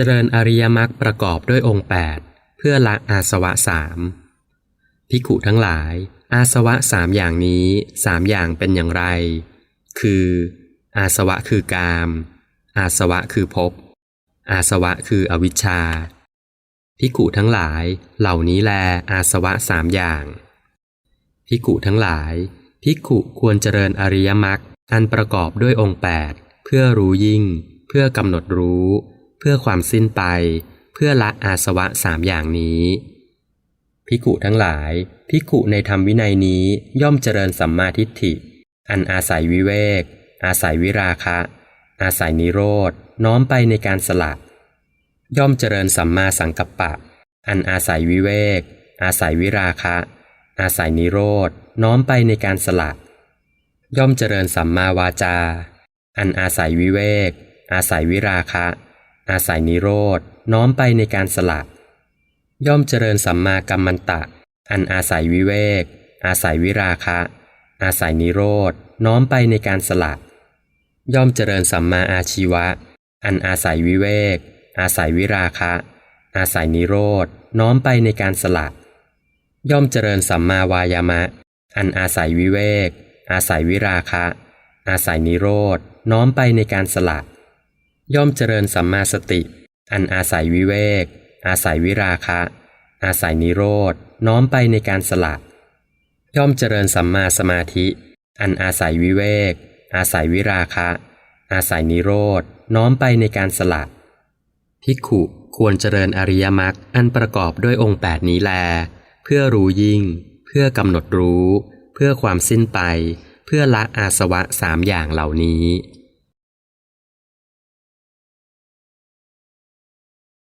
เจริญอริยมรรคประกอบด้วยองค์ 8 เพื่อละอาสวะสามภิกขุทั้งหลาย อาสวะสามอย่างนี้สามอย่างเป็นอย่างไร คือ อาสวะคือกาม อาสวะคือภพอาสวะคืออวิชชาภิกขุทั้งหลาย เหล่านี้แลอาสวะสามอย่างภิกขุทั้งหลายภิกขุควรเจริญอริยมรรคอันประกอบด้วยองค์ 8 เพื่อรู้ยิ่ง เพื่อกำหนดรู้ เพื่อความสิ้นไป เพื่อละอาสวะสามอย่างนี้ภิกุทั้งหลายภิกุในธรรมวินัยนี้ย่อมเจริญสัมมาทิฏฐิ อันอาศัยวิเวก อาศัยวิราคะ อาศัยนิโรธน้อมไปในการสละย่อมเจริญสัมมาสังกัปปะ อันอาศัยวิเวก อาศัยวิราคะ อาศัยนิโรธน้อมไปในการสละย่อมเจริญสัมมาวาจา อันอาศัยวิเวก อาศัยวิราคะ อาศัยนิโรธน้อมไปในการสละ ย่อมเจริญสัมมากัมมันตะ อันอาศัยวิเวก อาศัยวิราคะ อาศัยนิโรธน้อมไปในการสละ ย่อมเจริญสัมมาอาชีวะ อันอาศัยวิเวก อาศัยวิราคะ อาศัยนิโรธน้อมไปในการสละ ย่อมเจริญสัมมาวายามะ อันอาศัยวิเวก อาศัยวิราคะ อาศัยนิโรธน้อมไปในการสละ ย่อมเจริญสัมมาสติ อันอาศัยวิเวก อาศัยวิราคะ อาศัยนิโรธน้อมไปในการสละย่อมเจริญสัมมาสมาธิ อันอาศัยวิเวก อาศัยวิราคะ อาศัยนิโรธน้อมไปในการสละภิกขุควรเจริญอริยมรรคอันประกอบด้วยองค์แปดนี้แล เพื่อรู้ยิ่ง เพื่อกำหนดรู้ เพื่อความสิ้นไป เพื่อละอาสวะสามอย่างเหล่านี้